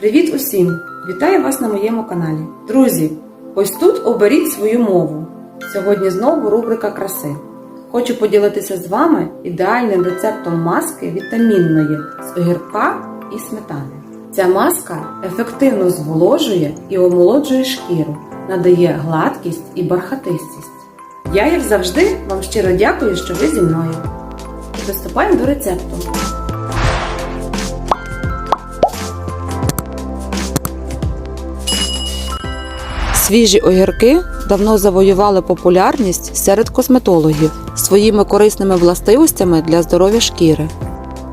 Привіт усім! Вітаю вас на моєму каналі. Друзі, ось тут оберіть свою мову. Сьогодні знову рубрика краси. Хочу поділитися з вами ідеальним рецептом маски вітамінної з огірка і сметани. Ця маска ефективно зволожує і омолоджує шкіру, надає гладкість і бархатистість. Я, як завжди, вам щиро дякую, що ви зі мною. Приступаємо до рецепту. Свіжі огірки давно завоювали популярність серед косметологів своїми корисними властивостями для здоров'я шкіри.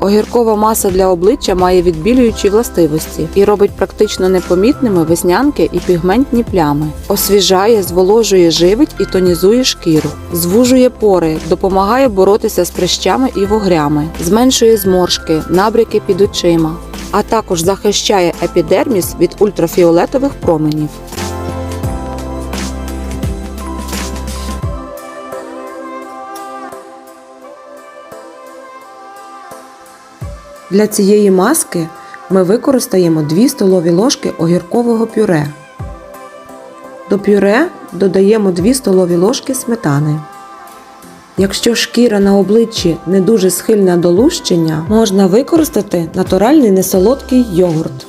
Огіркова маса для обличчя має відбілюючі властивості і робить практично непомітними веснянки і пігментні плями. Освіжає, зволожує, живить і тонізує шкіру, звужує пори, допомагає боротися з прищами і вугрями, зменшує зморшки, набряки під очима, а також захищає епідерміс від ультрафіолетових променів. Для цієї маски ми використаємо 2 столові ложки огіркового пюре. До пюре додаємо 2 столові ложки сметани. Якщо шкіра на обличчі не дуже схильна до лущення, можна використати натуральний несолодкий йогурт.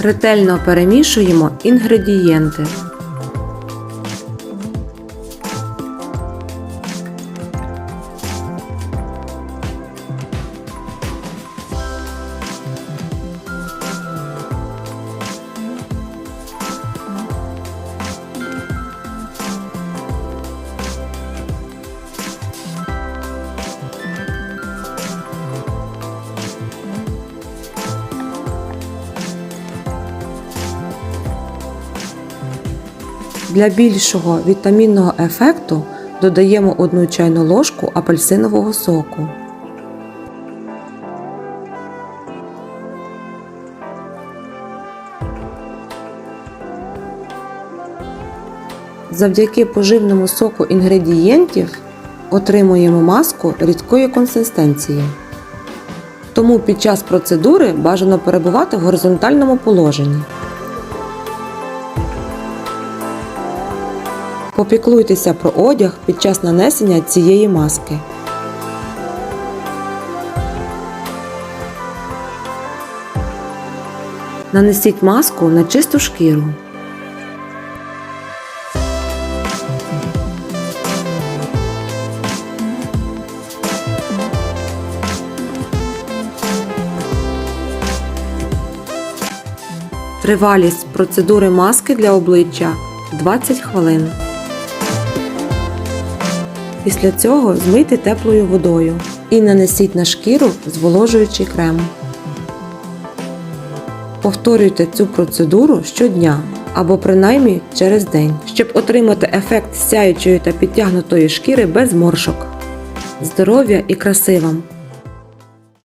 Ретельно перемішуємо інгредієнти. Для більшого вітамінного ефекту додаємо 1 чайну ложку апельсинового соку. Завдяки поживному соку інгредієнтів отримуємо маску рідкої консистенції. Тому під час процедури бажано перебувати в горизонтальному положенні. Попіклуйтеся про одяг під час нанесення цієї маски. Нанесіть маску на чисту шкіру. Тривалість процедури маски для обличчя 20 хвилин. Після цього змийте теплою водою і нанесіть на шкіру зволожуючий крем. Повторюйте цю процедуру щодня або принаймні через день, щоб отримати ефект сяючої та підтягнутої шкіри без моршок. Здоров'я і краси вам!